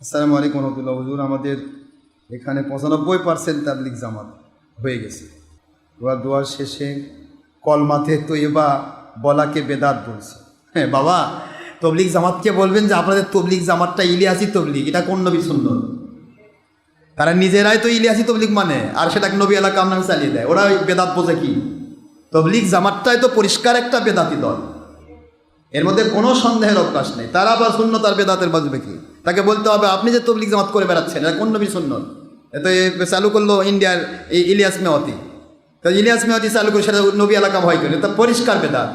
আসসালামু আলাইকুম রহমতুল্লাহ, হুজুর। আমাদের এখানে পঁচানব্বই পার্সেন্ট তাবলিক জামাত হয়ে গেছে। ওরা দোয়ার শেষে কলমাতে তো এবা বলাকে বেদাত বলছে। হ্যাঁ বাবা তবলিক জামাতকে বলবেন যে আপনাদের তবলিক জামাতটা ইলিয়াসি তবলিক এটা কোন নবী সুন্দর তারা নিজেরাই তো ইলিয়াসি তবলিক মানে আর সেটাকে নবী এলাকা নামে চালিয়ে দেয়। ওরা বেদাত বোঝে কি? তবলিক জামাতটাই তো পরিষ্কার একটা বেদাতি দল। এর মধ্যে কোনো সন্দেহের অবকাশ নেই। তারা আবার শূন্য তার বেদাতের বাজবে কি? তাকে বলতে হবে, আপনি যে তবলিক জামাত করে বেড়াচ্ছেন, এটা কোন নবী শূন্য এত চালু করল ইন্ডিয়ার এই ইলিয়াস মেওয়াতি। তো ইলিয়াস মেওয়াতি চালু করে সেটা নবী এলাকা ভয় করে তা পরিষ্কার বেদাত।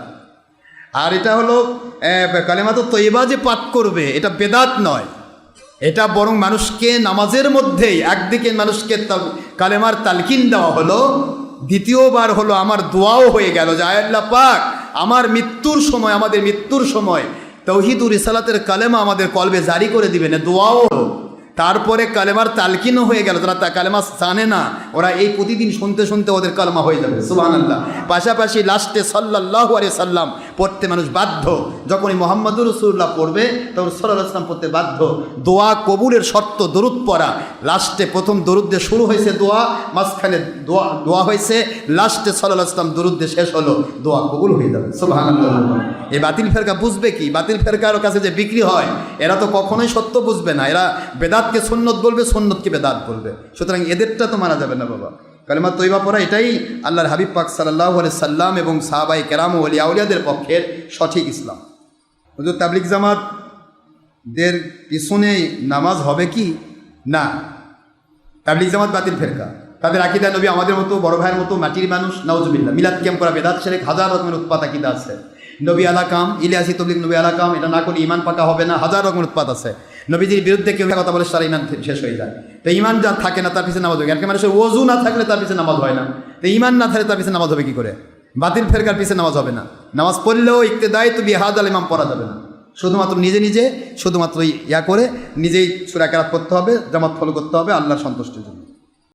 আর এটা হলো কালেমাতো তৈবা যে পাঠ করবে, এটা বেদাত নয়। এটা বরং মানুষকে নামাজের মধ্যেই একদিকে মানুষকে কালেমার তালকিন দেওয়া হলো, দ্বিতীয়বার হলো আমার দোয়াও হয়ে গেল যে আয়াল্লাহ পাক, আমার মৃত্যুর সময়, আমাদের মৃত্যুর সময় তৌহিদুর ইসালাতের কালেমা আমাদের কলবে জারি করে দিবেন দোয়াও তারপরে কালেমার তালকিনও হয়ে গেল তারা তা কালেমা জানে না, ওরা এই প্রতিদিন শুনতে শুনতে ওদের কালেমা হয়ে যাবে সুবাহ আল্লাহ পাশাপাশি লাস্টে সাল্লাহ আলিয়া সাল্লাম পড়তে মানুষ বাধ্য, যখনই মোহাম্মদুর রসুল্লাহ পড়বে, তখন সাল্লাহ ইসলাম পড়তে বাধ্য। দোয়া কবুলের শর্ত দরুদ পড়া, লাস্টে প্রথম দরুদ্দে শুরু হয়েছে দোয়া, মাঝখানে দোয়া দোয়া হয়েছে, লাস্টে সাল্লাহ ইসলাম দরুদ্দে শেষ হলো, দোয়া কবুল হয়ে যাবে সুবাহ এই বাতিল ফেরকা বুঝবে কি? বাতিল ফেরকার কাছে যে বিক্রি হয়, এরা তো কখনোই সত্য বুঝবে না, এরা বেদাতকে সন্ন্যত বলবে সন্ন্যতকে বেদাত বলবে। সুতরাং এদেরটা তো মানা যাবে না বাবা। কালেমা তৈবা পড়া এটাই আল্লাহর হাবিব পাক সাল্লাহ সাল্লাম এবং সাহাবাই কেরাম ও আউলিয়াদের পক্ষের সঠিক ইসলাম। হুজুর তাবলিক জামাত দের পিছনে নামাজ হবে কি? না। তাবলিক জামাত বাতিল ফেরকা। তাদের আকিদা নবী আমাদের মতো বড় ভাইয়ের মতো মাটির মানুষ নওজবিল্লা মিলাদ ক্যাম্প করা বেদাত শেরেক হাজার রকমের উৎপাত আকিদা আছে। নবী আলাকাম ইলিয়াসি তবলিক নবী আলাকাম এটা না করলে ইমান পাকা হবে না, হাজার রকমের উৎপাত আছে। নবীজির বিরুদ্ধে কেউ কথা বলে তার ইমান শেষ হয়ে যায়। তো ইমান যা থাকে না, তার পিছনে নামাজ হয় এরকম মানুষের ওজু না থাকলে তার পিছনে নামাজ হয় না। তো ইমান না থাকলে তার পিছনে নামাজ হবে কি করে? বাতিল ফেরকার পিছনে নামাজ হবে না। নামাজ পড়লেও ইকতেদায় তুমি হাদ আল ইমাম পড়া যাবে না। শুধুমাত্র নিজে নিজে, শুধুমাত্র ইয়া করে নিজেই সুরাকারাত করতে হবে, জামাত ফলো করতে হবে, আল্লাহর সন্তুষ্টির জন্য।